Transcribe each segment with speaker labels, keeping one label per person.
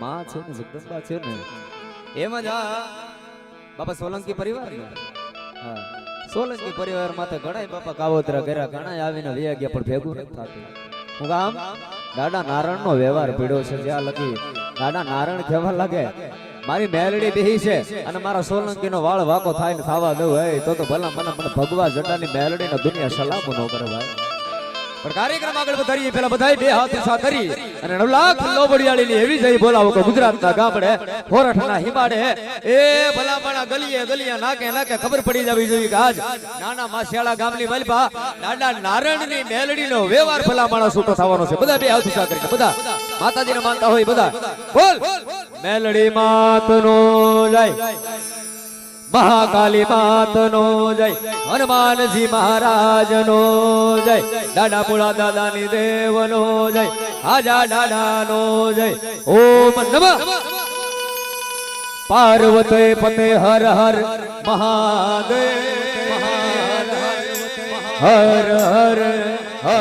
Speaker 1: માં છે ને જગદંબા છે ને એમ જ બાપા સોલંકી પરિવાર ને હા સોલંકી પરિવાર માથે ઘણાય બાપા કાવતરા કર્યા ઘણાય આવીને વયા ગયા પણ ભેગું નથી થતું. હું કામ દાદા નારણ નો વ્યવહાર પીડ્યો છે જ્યાં લગી દાદા નારણ કહેવા લાગે મારી મેલડી બેહી છે અને મારા સોલંકી નો વાળ વાકો થાય ને થવા દઉં હે તો તો ભલા મને મને ભગવા જટાની મેલડી ને દુનિયા સલામો ન કરે ભાઈ પણ કાર્યક્રમ આગળ વધારીએ, પેલા બધાય બે હાથ ઉછા કરી અને નવ લાખ લોબડિયાળી ની એવી જઈ બોલાવો કે ગુજરાતના ગામડે, હોરઠના હિમાડે. એ ભલામણા ગલીએ ગલીએ નાકે નાકે ખબર પડી જવી જોઈએ કે આજ નાના માસિયાળા ગામની મલબા દાદા મેલડી મેલડીનો વ્યવહાર ભલામણા છૂટો થવાનો છે. બધા બે હાથ ઉછા કરીને બધા. માતાજીને માનતા હોય બધા. બોલ. મેલડી માતનો જય. મહાકાલી માતનો જય, હનુમાનજી મહારાજનો જય દાદા પુરા દાદાની દેવનો જય આજા દાદાનો જય. ઓમ નમઃ. પાર્વતે પતે હર હર મહાદેવ, હર હર.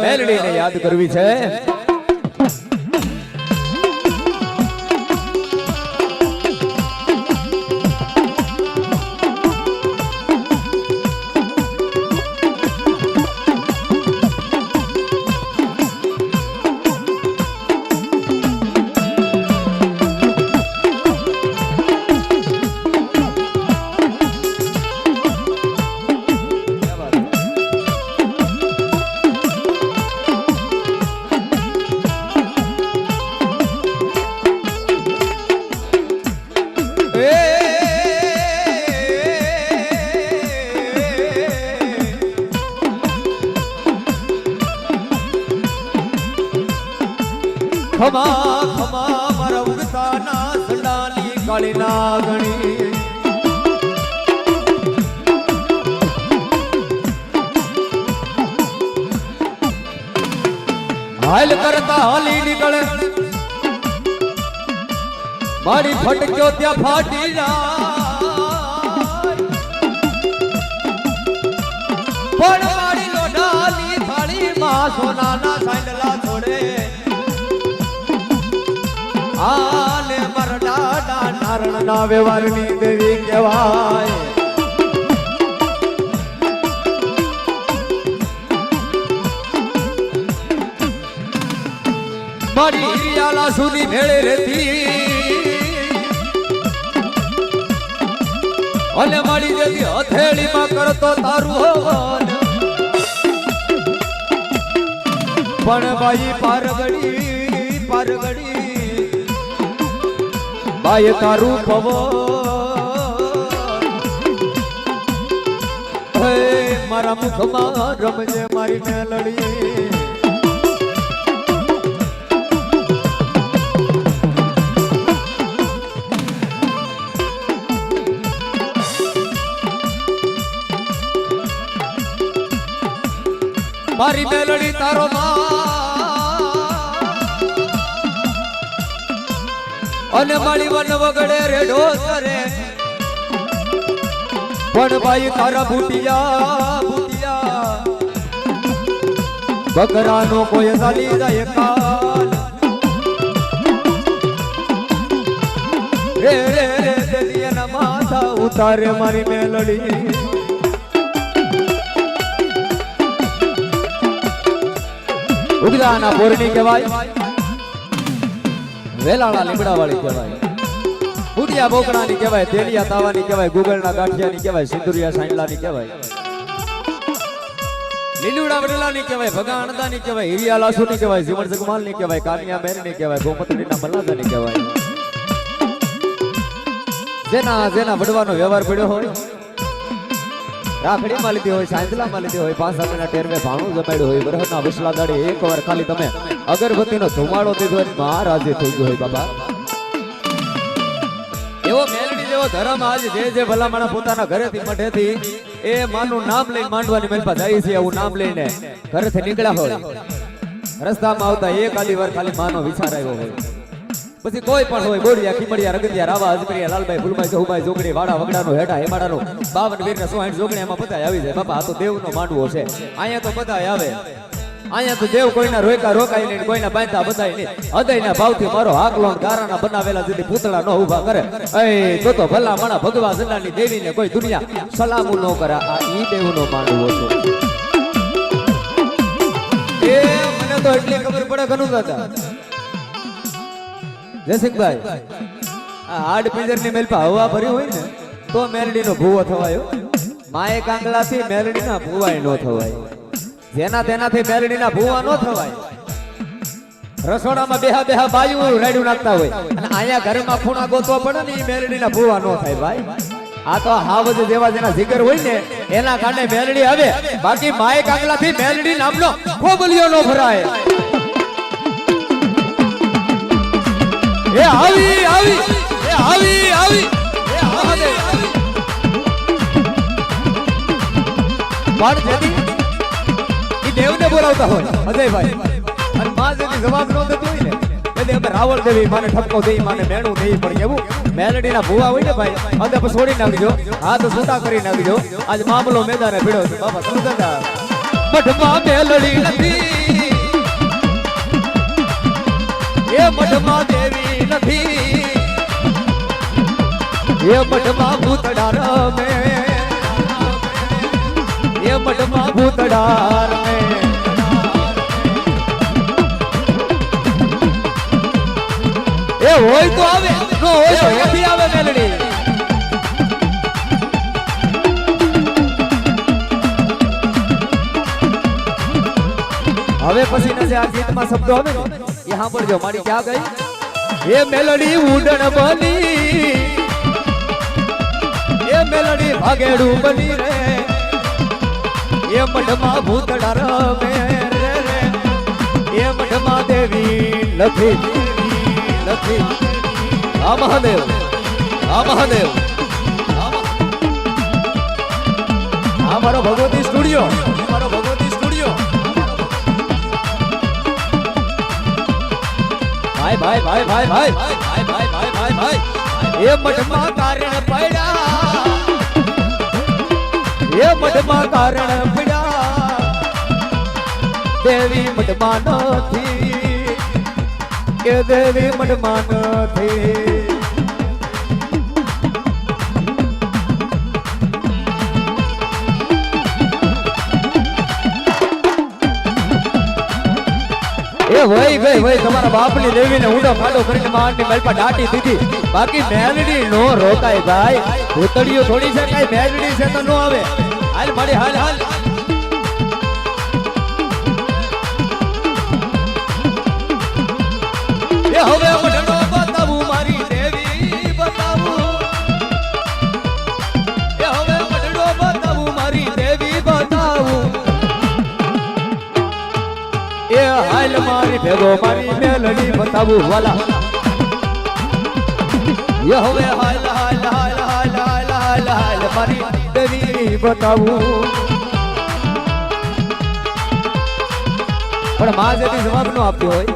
Speaker 1: મેલડીને યાદ કરવી છે. ખમા ખમા મારા ઉડતાના સંડાલી કાળી નાગણી હાલ કરતા હાલી નીકળે. મારી ફટક્યો ત્યાં ફાટી જાય. પણ મારી લોઢાની થાળીમાં સોનાના સાંડલા છોડે. આલે મરડાડા નારણના વ્યવહારની દેવી કહેવાય. મારી હિરિયાલા સુની ભેળે રહેતી. અને મારી દેવી હથેળીમાં કરતો તારું હોવન પણ ભાઈ પારગડી પારગડી બાય તારું પવ મારા મુખમાં રમજે મારી મેલડી મારી મેલડી તારો માં અને મારી વન વગડે રેડો કરે પણ ભાઈ તારા ભૂટિયા ભૂટિયા બકરાનો કોઈ ચાલી જાય કાલ. રે રે રે દલિયાના માથા ઉતારે મારી મેલડી. ઉગદાના પોરની કહેવાય. વેલાળા લીમડાવાળી કહેવાય. બુડિયા બોકડાની કહેવાય, તેલિયા તાવાની કહેવાય ગુગળના ગાંઠિયાની કહેવાય સિંદુરિયા સાંડલાની કહેવાય. લીલુડા વડલાની કહેવાય, ભગા અણદાની કહેવાય, હિરિયા લાસુની કહેવાય જીવન જગમાલની કહેવાય કાનિયા મેરની કહેવાય ગોમતડીના મલ્લાદાની કહેવાય. જેના જેના વડવાનો વ્યવહાર પડ્યો હોય રાખડીમાં લીધી હોય સાંજલામાં લીધી હોય પાસા સામેના ટેરવે ભાણું જમાડ્યું હોય બરહના વિસલા દાડી એક વાર ખાલી તમે અગરબત્તીનો ધુમાડો દીધો હોય, મહારાજે થઈ ગયો હોય બાબા એવો મેલડી જેવો ધર્મ આજ જે જે ભલામણા પોતાના ઘરેથી મઢેથી, એ માનું નામ લઈને માંડવાની મેલપા જાય છે એવું નામ લઈને ઘરેથી નીકળ્યા હોય. રસ્તામાં આવતા એક આલી વાર ખાલી માનો વિચાર આવ્યો હોય. પછી કોઈ પણ હોય બોડિયા ખીમડિયા રગડિયા રાવા અજમરિયા લાલભાઈ ફૂલભાઈ જહુભાઈ જોગડી વાડા, વગડાનો હેડા હેમાડાનો, બાવન વીર ને સોહાઠ જોગણી એમાં બધા આવી જાય બાપા, આ તો દેવનો માંડવો છે. અહીંયા તો બધા આવે. અહીંયા તો દેવ કોઈના રોકા રોકાય નહીં, કોઈના બાંધા બધાય નહીં. હૃદયના ભાવથી મારો હાકલો ગારાના બનાવેલા જેથી પૂતળા ન ઊભા કરે. એ તો તો ભલા માણા ભગવા જલાની દેવીને કોઈ દુનિયા સલામું ન કરે. આ ઈ દેવનો માંડવો છે. એ, મને તો એટલી ખબર પડે ઘણું દાદા જયસિંહભાઈ આ હાડ પિંજરની મેલપા હવા ભરી હોય ને, તો મેલડીનો ભૂવો થવાયો. માએ કાંગલાથી મેલડીના ભૂવાય નો થવાય. જેના તેનાથી મેલડીના ભૂવા નો થવાય. રસોડામાં બેહા બેહા બાયું રેડ્યું નાખતા હોય. અને અહીંયા ઘરમાં ખૂણા ગોતવા પડે ને એ મેલડીના ભૂવા નો થાય ભાઈ. આ તો હાવજ જેવા જેના જીગર હોય ને, એના કારણે મેલડી આવે. બાકી માએ કાંગલાથી મેલડી નામનો ખોબલિયો નો ભરાય. આવી આવી એ આવી આવી એ મહાદેવ પણ જેથી ઈ દેવને બોલાવતા હોય અજયભાઈ. અને માં જેથી જવાબ ન દેતી હોય ને તેથી અમે રાવળ દેવી માને ઠપકો દેઈ માને મેણું દેઈ પણ એવું મેલડીના ભૂવા હોય ને ભાઈ અંદર પછી છોડી નાખજો હાથ સુતા કરી નાખજો. આજ મામલો મેદાને ભીડો છે બાપા સમજતા મઠમાં મેલડી નથી. એ મઠમાં દેવી નથી એ મઠમાં ભૂતડા રમે એ મઠમાં ભૂતડા રમે એ હોય તો આવે નો હોય તો એથી આવે મેલડી હવે પછીના જે આ ગીતમાં શબ્દો આવે ને, એ સાંભળજો, મારી ક્યાં ગઈ? એ મેલડી ઉડણ બની. એ મેલડી ભાગેડું બની રે. એ મઢમાં ભૂતડા રમે રે રે. એ મઢમાં દેવી નથી નથી આ મહાદેવ આ મહાદેવ. આ મારો ભગવતી સ્ટુડિયો, મારો ભગવતી ભાઈ ભાઈ ભાઈ ભાઈ ભાઈ ભાઈ ભાઈ ભાઈ ભાઈ ભાઈ. એ મઠમાં કારણ પડ્યા. એ મઠમાં કારણ પડ્યા. દેવી મઠમાં નથી. કે દેવી મઠમાં નથી. એ વઈ ગઈ વઈ તમારા બાપની દેવીને ઊંડો ફાડો કરીને મારની મેલપા દાટી દીધી. બાકી મેલડી નો રોકાય ભાઈ. ભૂતળીઓ થોડી છે, કઈ મેલડી છે તો નો આવે. હાલ, મારી, હાલ હાલ. હવે મારી ભેગો મારી મેલડી બતાવું વાલા. એ હવે હાલ હાલ હાલ હાલ હાલ હાલ હાલ, મારી દેવી બતાવું. પણ માં જેથી જવાબ ન આપ્યો હોય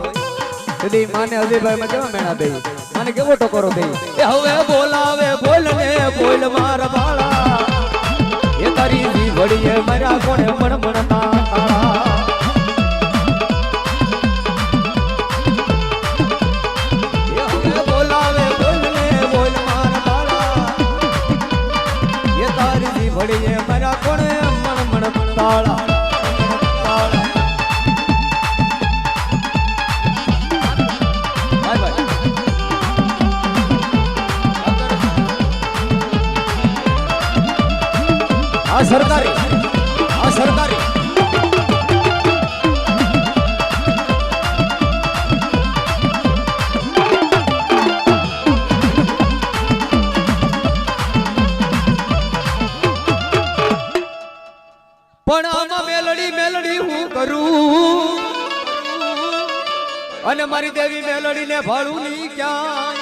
Speaker 1: તેથી માને અજયભાઈ માં કેવા મેણા દઈ? માને કેવો ટકોરો દઈ? એ હવે બોલાવે, બોલ ને, બોલ માર બાળા એ તારી જીવડીએ મારા કોણે મણ મણતા ઘડીએ મારા કોણે મણ મણ તાળા. સરકારી. અને મારી દેવી મેલડી ને ભાડું ની ક્યાં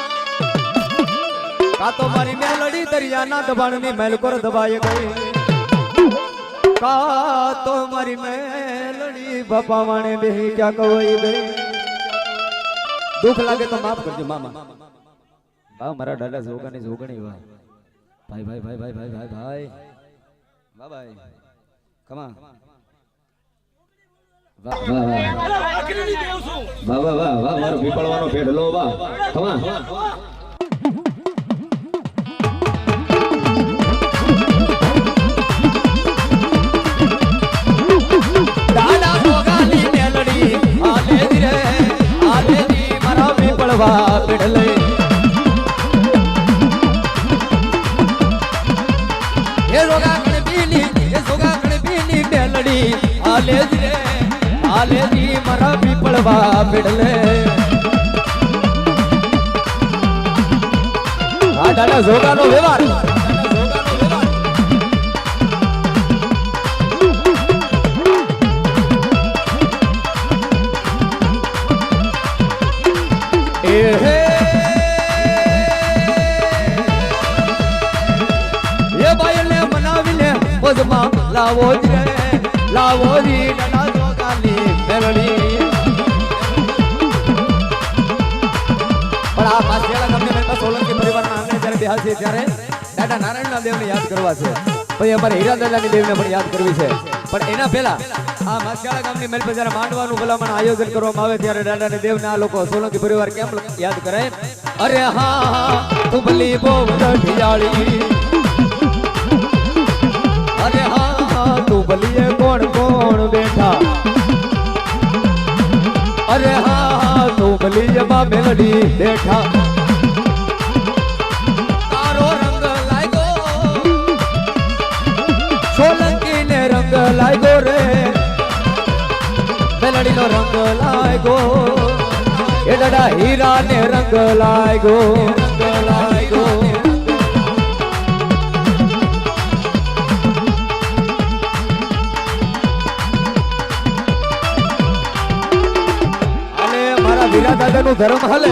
Speaker 1: કા તો મારી મેલડી દરિયાના દબાણની મેલકોર દબાય ગઈ. કા તો મારી મેલડી બાપા વાણે બે ક્યાં કવાઈ ગઈ. દુઃખ લાગે તો માફ કરજો, મામા. ભાવ મારા ડાડા જોગાની જોગણી, વાહ. ભાઈ ભાઈ ભાઈ ભાઈ ભાઈ ભાઈ ભાઈ. ભાઈ. કમા વાહ
Speaker 2: વાહ વાહ. વાહ વાહ વાહ મારો પીપળવાનો પીડલે
Speaker 1: આલે મારા પીપળવા પીડલે આ જોગાનો વ્યવહાર. એ એ બાયને મનાવીને પદમાં લાવો જ રે લાવો જી જોગાની મેલડી પણ ત્યારે દાદા નારાયણના દેવને યાદ આ આયોજન કરવામાં આવે ત્યારે દાદાને લોકો સોલંકી પરિવાર કેમ યાદ કરે? અરે હા હા તું ભલી બહુ ઢિયાળી. અરે હા તું ભલીએ કોણ કોણ બેઠા? અરે હા તું ભલીએ માં મેલડી બેઠા. તારો રંગ લાગ્યો. સોલંકી ને રંગ લાગ્યો રે. મેલડી નો રંગ લાગ્યો. એ દાદા હીરા ને રંગ લાગ્યો. વીરા દાદા નું ધર્મ હાલે.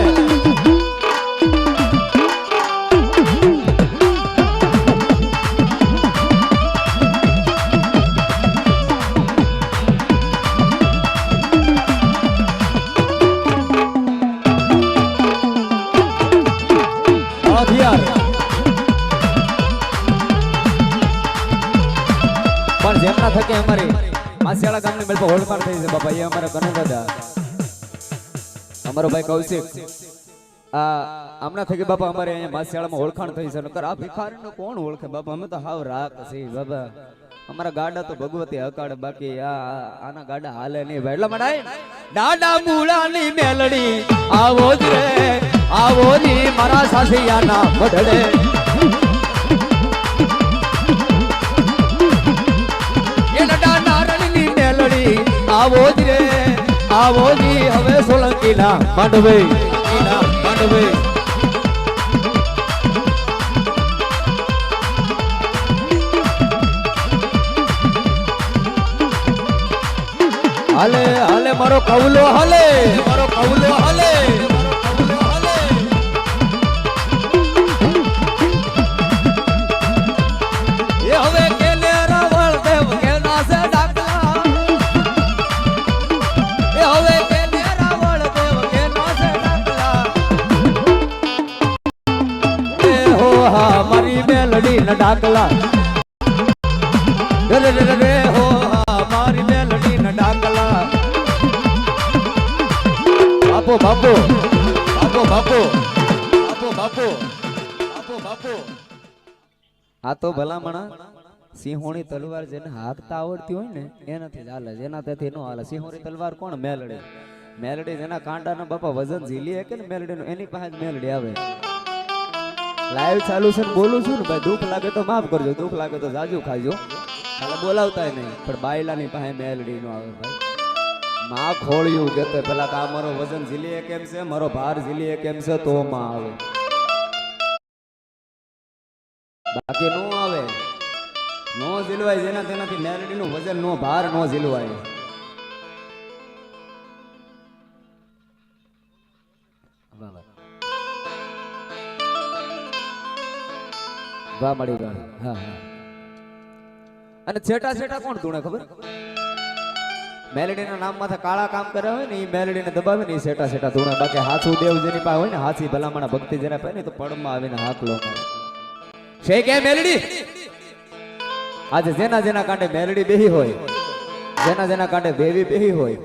Speaker 1: પણ જેમના થકે અમારી માસિયાળા ગામની મેળ પર થઈ છે બાપા, એ અમારા કનુ દાદા અમારો ભાઈ કૌશિક. આ હમણાં થકી બાપા અમારે અહીંયા માસિયાળામાં ઓળખાણ થઈ છે. નકર આ ભિખારીને કોણ ઓળખે? બાપા, અમે તો હાવ રાખ છે બાબા અમારા ગાડા તો ભગવતી હકાડે બાકી આ આના ગાડા હાલે નહીં ભાઈ. એટલા માટે મૂળાની મેલડી, આવો જ રે, આવો જી મારા સાસિયાના મેલડી, આવો જ રે, આવો જી સોલંકીના માંડવે. માંડવે હાલે હાલે મારો કવલો હાલે મારો કવલો હાલે. ડાકલા. મારી મેલડી ના ડાકલા. બાપો બાપો બાપો બાપો બાપો બાપો બાપો બાપો. આ તો ભલામણા સિંહોણી તલવાર જેને હાકતા આવડતી હોય ને, એનાથી જ હાલે જેના નો હાલે. સિંહોણી તલવાર કોણ? મેલડી. મેલડી જેના કાંડાના બાપા વજન ઝીલી કે ને, મેલડીનું એની પાસે મેલડી આવે. લાઈવ ચાલુ છે બોલું છું ને, ભાઈ દુઃખ લાગે તો માફ કરજો, દુઃખ લાગે તો જાજુ ખાજો. હાલે બોલાવતાય નહીં, પણ બાયલાની પાસે મેલડી નો આવે ભાઈ. માં ખોળ્યું કે તો પેલા તો મારો વજન ઝીલીએ કેમ છે, મારો ભાર ઝીલીએ કેમ છે, તો માં આવે. બાકી નો આવે. નો ઝીલવાય જેના તેનાથી મેલડીનું વજન, નો ભાર, નો ઝીલવાય. વાહ મળી વાહ હા હા. અને છેટા છેટા કોણ ધૂણે ખબર? મેલડીના નામ માથે કાળા કામ કરે હોય ને એ મેલડીને દબાવે ને એ સેટા સેટા ધૂણે. બાકી હાથું દેવ પાસે હોય ને, હાથી ભલામણ ભક્તિ જેના ને, તો પડમાં આવીને હાકલો. છે કે મેલડી? આજે જેના જેના કાંઠે મેલડી બેહી હોય, જેના જેના કાંઠે બેવી બેહી હોય,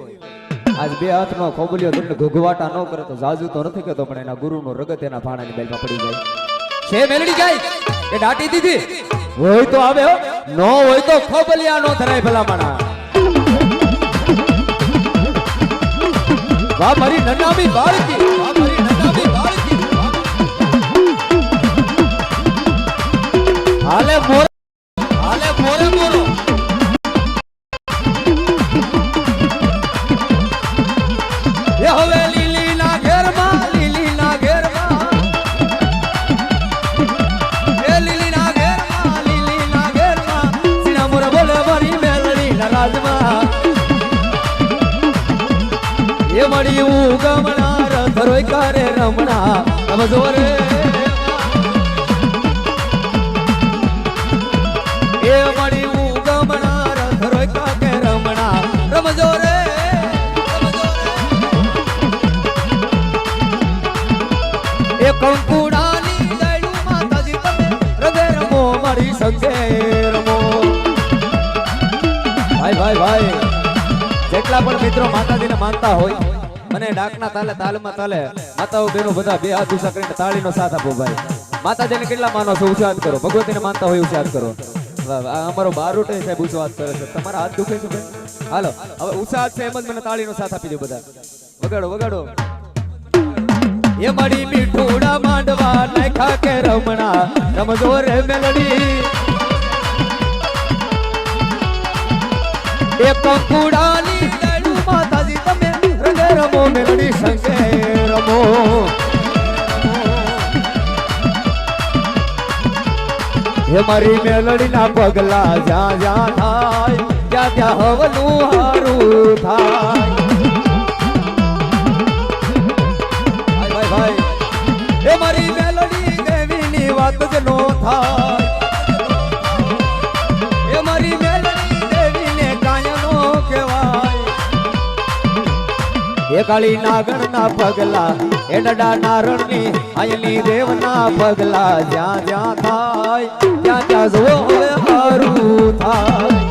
Speaker 1: આજ બે હાથનો ખોબલિયો તમને ઘુઘવાટા ન કરે તો જાજુ તો નથી કહેતો, પણ એના ગુરુનો રગત એના ભાણાની બેલમાં પડી જાય. છે મેલડી જાય એ દાટી દીધી. હોય તો આવે નો હોય તો ખોબલિયા નો ધરાય ભલામણા. વાહ, મારી નનામી બાળકી. વાહ, મારી નનામી બાળકી. હાલે મોર હાલે મોરે મોરો. એ હવે હું ગમણા રથરોય કરે રમણા રમજો રે. એ હું ગમણા રથરોય કાકે રમણા રમજો રે. એ કંકુડાની રમો, મારી સંગે રમો. ભાઈ ભાઈ ભાઈ, જેટલા પણ મિત્રો માતાજીને માનતા હોય અને ડાકના તાલે, તાલમાં તાલે. માતાઓ બહેનો બધા બે હાથ ઊંચા કરીને તાળીનો સાથ આપો ભાઈ. માતાજીને કેટલા માનો છો ઊંચા કરો. ભગવતીને માનતા હોય ઊંચા કરો. અમારો બારોટે સાહેબ ઊંચો કરે છે. તમારા હાથ દુખે છે ભાઈ? હાલો, હવે ઊંચા છે એમ જ મને તાળીનો સાથ આપી દો બધા. વગાડો વગાડો. એ મળી મીઠોડા માંડવા નાખા કે રમણા? રમજો રે મેલડી. એ કંકુડાની મેલડી સંગે રમો. હે મારી મેલડી ના પગલા જ્યાં જ્યાં થાય, ત્યાં ત્યાં હવનું હારું થાય. ભાઈ એ મારી મેલડી દેવીની વાત જ નો થાય. એ કાળી નાગણ ના પગલા એ ડડા અયલી દેવ ના પગલા જ્યાં જ્યાં થાય ત્યાં ત્યાં જુઓ હવે હારું થાય.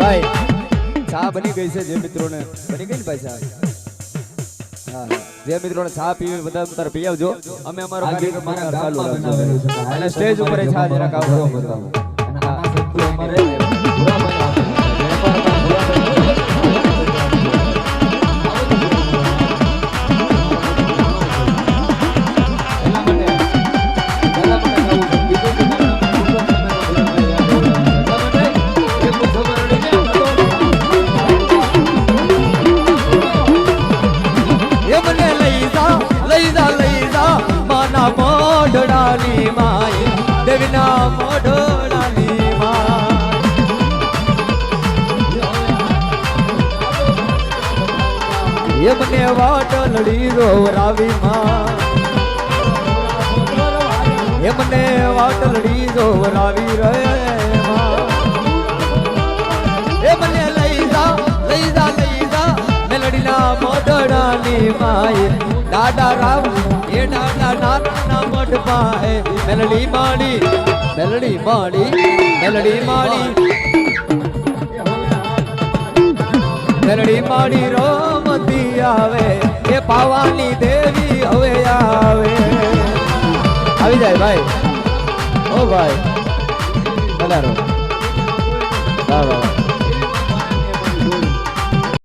Speaker 1: ભાઈ ચા બની ગઈ છે જે મિત્રોને. બની ગઈ ને ભાઈ ચા? હા જે મિત્રોને ચા પીવી બધા તારે પી આવજો. અમે અમારો કાર્યક્રમ ચાલુ રાખજો અને સ્ટેજ ઉપર ચા જરાક આવજો. એ 你的 વાટલડી રોવરાવી માં એ મને વાટલડી રોવરાવી રે માં એ મને લઈ જા લઈ જા લઈ જા મેલડીના મોઢડાની માય દાદા રામ, એ દાદા નાથના મોઢ પાએ મેલડી માણી મેલડી માણી, મેલડી માડી મેલડી માડી રોમતી આવે, એ પાવાની દેવી હવે આવે. આવી જાય ભાઈ. ઓ ભાઈ. પધારો વાહ વાહ.